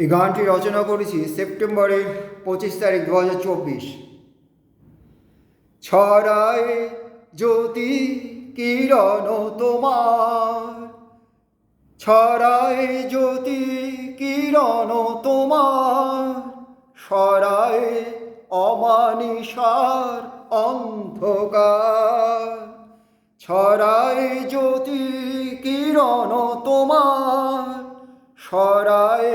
এই গানটি রচনা করেছি সেপ্টেম্বরের পঁচিশ তারিখ দু হাজার চব্বিশ। ছড়ায় জ্যোতি কিরণ তোমার। ছড়ায় জ্যোতি কিরণ তোমার। সরায় অমানিসার অন্ধকার। ছড়ায় জ্যোতি কিরণ তোমার। সরায়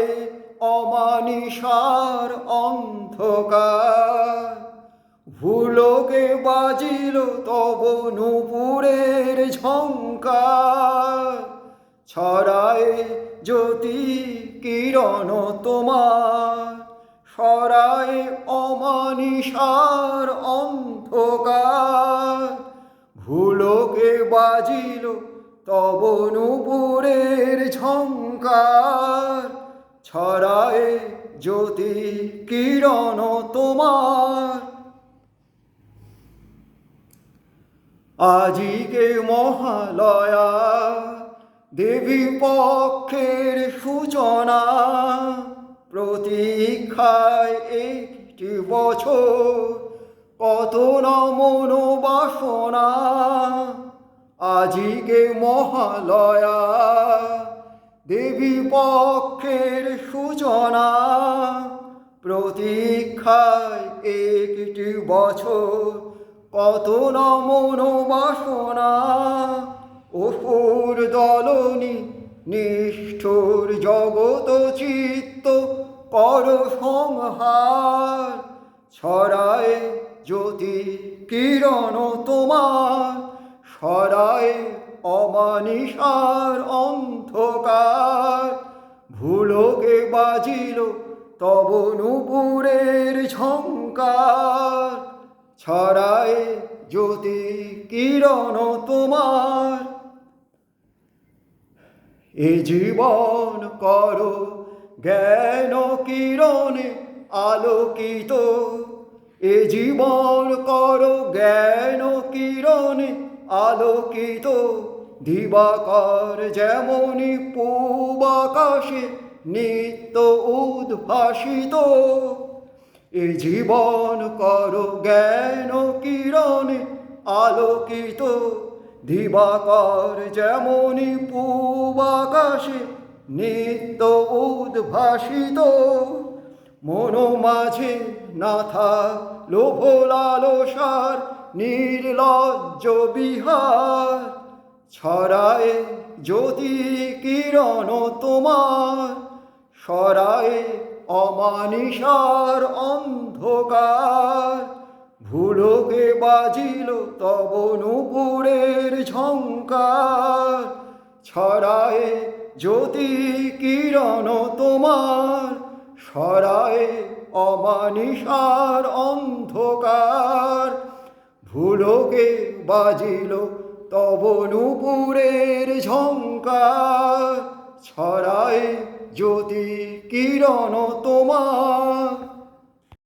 অমানিসার অন্ধকার। ভুলোকে বাজিল তব নুপুরের ঝঙ্কার ছড়ায় জ্যোতি কিরণ তোমার। সরায় অমানিসার অন্ধকার। ভুলোকে বাজিল তব নুপুরের ঝঙ্কার ছড়ায় জ্যোতি কিরণ তোমার। আজিকে মহালয়া দেবী পক্ষের সূচনা, প্রতীক্ষায় একটি বছর কত না মনোবাসনা আজিকে মহালয়া দেবী পক্ষের সূচনা প্রতীক্ষায় একটি বছর কত না মনোবাসনা অসুর দলনি নিষ্ঠুর জগত চিত্ত কর সংহার। ছড়ায় জ্যোতি কিরণ তোমার সরায় অমানিসার অন্ধকার ভুলোকে বাজিল তব নুপুরের ঝঙ্কার ছড়ায় জ্যোতি কিরণ তোমার। এ জীবন করো জ্ঞান কিরণে আলোকিত। এ জীবন করো জ্ঞান কিরণে আলোকিত। দিবাকর যেমনি পূব আকাশে নিত্য উদ্ভাসিত। এ জীবন কর জ্ঞান কিরণে আলোকিত। দিবাকর যেমনি পূব আকাশে নিত্য উদ্ভাসিত। মন মাঝে না থাক লোভ লালসার নির্লজ্জ বিহার। ছড়ায় জ্যোতি কিরণ তোমার, সরায় অমানিসার অন্ধকার। ভুলোকে বাজিল তব নুপুরের ঝঙ্কার ছড়ায় জ্যোতি কিরণ তোমার, সরায় অমানিসার অন্ধকার। ভুলোকে বাজিল তব নুপুরের ঝঙ্কা ছড়ায় জ্যোতি কিরণ তোমার।